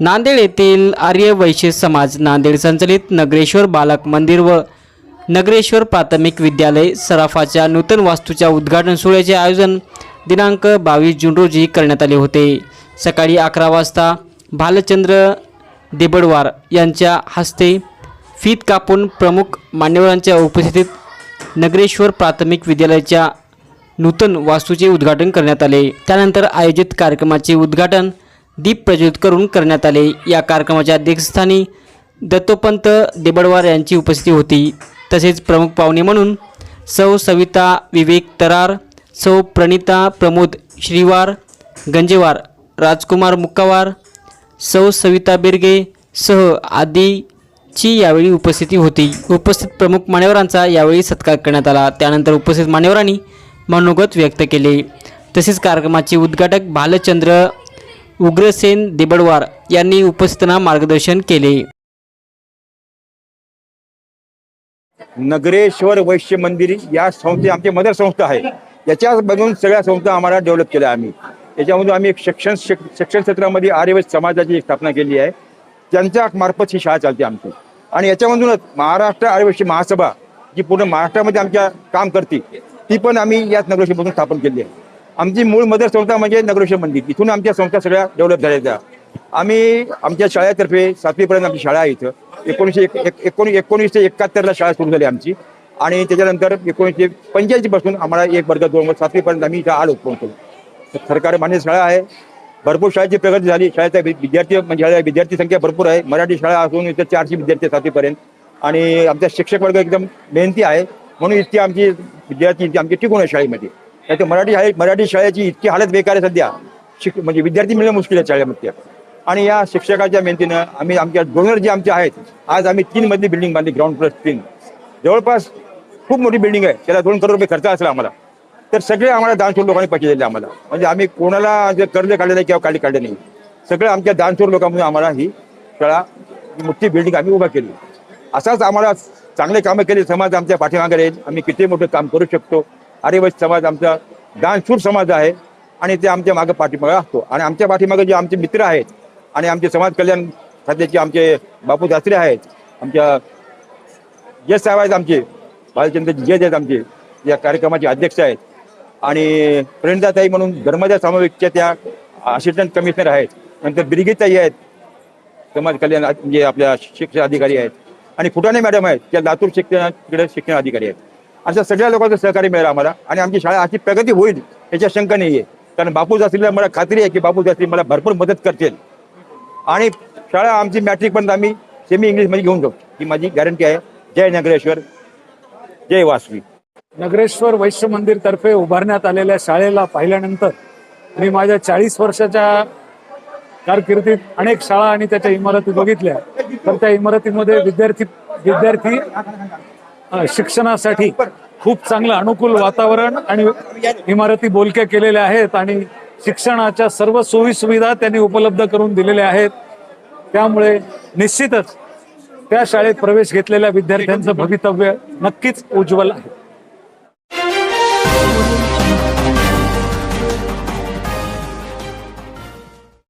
नांदेड येथील आर्य वैश्य समाज नांदेड संचलित नगरेश्वर बालक मंदिर व नगरेश्वर प्राथमिक विद्यालय सराफाच्या नूतन वास्तूच्या उद्घाटन सोहळ्याचे आयोजन दिनांक बावीस जून रोजी करण्यात आले होते. सकाळी अकरा वाजता भालचंद्र देबडवार यांच्या हस्ते फीत कापून प्रमुख मान्यवरांच्या उपस्थितीत नगरेश्वर प्राथमिक विद्यालयाच्या नूतन वास्तूचे उद्घाटन करण्यात आले. त्यानंतर आयोजित कार्यक्रमाचे उद्घाटन दीप प्रज्वलित करून करण्यात आले. या कार्यक्रमाच्या अध्यक्षस्थानी दत्तोपंत देबडवार यांची उपस्थिती होती. तसेच प्रमुख पाहुणे म्हणून सौ सविता विवेक तरार सौ प्रणिता प्रमोद श्रीवार गंजेवार राजकुमार मुक्कावार सौ सविता बिर्गे सह आदीची यावेळी उपस्थिती होती. उपस्थित प्रमुख मान्यवरांचा यावेळी सत्कार करण्यात आला. त्यानंतर उपस्थित मान्यवरांनी मनोगत व्यक्त केले. तसेच कार्यक्रमाचे उद्घाटक भालचंद्र उग्रसेन दिबडवार यांनी उपस्थितांना मार्गदर्शन केले. नगरेश्वर वैश्य मंदिर या संस्थे आमची मदर संस्था आहे. याच्यामधून सगळ्या संस्था आम्हाला डेव्हलप केल्या आम्ही. याच्यामधून आम्ही एक शिक्षण शिक्षण क्षेत्रामध्ये आर्यवैश्य समाजाची स्थापना केली आहे. त्यांच्या मार्फत ही शाळा चालते आमची. आणि याच्यामधूनच महाराष्ट्र आर्यवैश्य महासभा जी पूर्ण महाराष्ट्रामध्ये आमच्या काम करते ती पण आम्ही याच नगरेश्वरपासून स्थापन केली आहे. आमची मूळ मदर संस्था म्हणजे नगरेश्वर मंदिर. इथून आमच्या संस्था सगळ्या डेव्हलप झाल्या आम्ही आमच्या शाळेतर्फे सातवीपर्यंत आमची शाळा आहे इथं. एकोणीसशे एक एकोणी एकोणीस एकोणीसशे एकाहत्तरला शाळा सुरू झाली आमची. आणि त्याच्यानंतर एकोणीसशे पंच्याऐंशीपासून आम्हाला एक वर्ग दोन वर्ष सातवीपर्यंत आम्ही इथं आलो पोहोचलो. सरकार मान्य शाळा आहे. भरपूर शाळेची प्रगती झाली. शाळेचा विद्यार्थी म्हणजे शाळेत विद्यार्थी संख्या भरपूर आहे. मराठी शाळा असून इथं चारशे विद्यार्थी सातवीपर्यंत. आणि आमचा शिक्षक वर्ग एकदम मेहनती आहे. म्हणून इतकी आमची विद्यार्थी आमची टिकून आहे शाळेमध्ये. नाही तर मराठी शाळे मराठी शाळेची इतकी हालत बेकार आहे सध्या. शिक म्हणजे विद्यार्थी मिळणं मुश्किल आहे शाळेमध्ये. आणि या शिक्षकाच्या मेहनतीनं आम्ही आमच्या डोनर जे आमचे आहेत आज आम्ही तीन मधली बिल्डिंग बांधली ग्राउंड प्लस तीन. जवळपास खूप मोठी बिल्डिंग आहे त्याला दोन करोड रुपये खर्च असला आम्हाला. तर सगळे आम्हाला दानशूर लोकांनी पैसे दिले आम्हाला. म्हणजे आम्ही कोणाला जे कर्ज काढलं नाही किंवा काढले काढले नाही. सगळं आमच्या दानशूर लोकांमुळे आम्हाला ही शाळा मोठी बिल्डिंग आम्ही उभा केली. असाच आम्हाला चांगले कामं केले समाज आमच्या पाठीमागे राहील. आम्ही किती मोठं काम करू शकतो. आर्यवैश्य समाज आमचा दानशूर समाज आहे. आणि ते आमच्या मागे पाठीमागे असतो. आणि आमच्या पाठीमागे जे आमचे मित्र आहेत आणि आमचे समाज कल्याण खात्याचे आमचे बापू शास्त्री आहेत आमच्या जज साहेब आहेत आमचे बालचंद्र जज आहेत आमचे या कार्यक्रमाचे अध्यक्ष आहेत. आणि प्रेरणाताई म्हणून धर्माच्या समावेशच्या त्या असिस्टंट कमिशनर आहेत. नंतर ब्रिगेताई आहेत. समाज कल्याण म्हणजे आपल्या शिक्षण अधिकारी आहेत. आणि फुटाणे मॅडम आहेत. त्या लातूर शिक्षणाकडे शिक्षण अधिकारी आहेत. अशा सगळ्या लोकांचं सहकार्य मिळालं आम्हाला. आणि आमची शाळा अशी प्रगती होईल याच्या शंका नाही आहे कारण बापू जास्तीला मला खात्री आहे की बापू जास्ती मला भरपूर मदत करतील. आणि शाळा आमची मॅट्रिकपर्यंत आम्ही सेमी इंग्लिशमध्ये घेऊन जाऊ. ही माझी गॅरंटी आहे. जय नगरेश्वर जय वासवी. नगरेश्वर वैश्य मंदिर तर्फे उभारण्यात आलेल्या शाळेला पाहिल्यानंतर मी माझ्या चाळीस वर्षाच्या कारकिर्दीत अनेक शाळा आणि त्याच्या इमारती बघितल्या. तर त्या इमारतीमध्ये विद्यार्थी विद्यार्थी शिक्षणासाठी खूप चांगलं अनुकूल वातावरण आणि इमारती बोलक्या केलेल्या आहेत आणि शिक्षणाच्या सर्व सोयी सुविधा त्यांनी उपलब्ध करून दिलेल्या आहेत. त्यामुळे निश्चितच त्या शाळेत प्रवेश घेतलेल्या विद्यार्थ्यांचं भवितव्य नक्कीच उज्ज्वल आहे.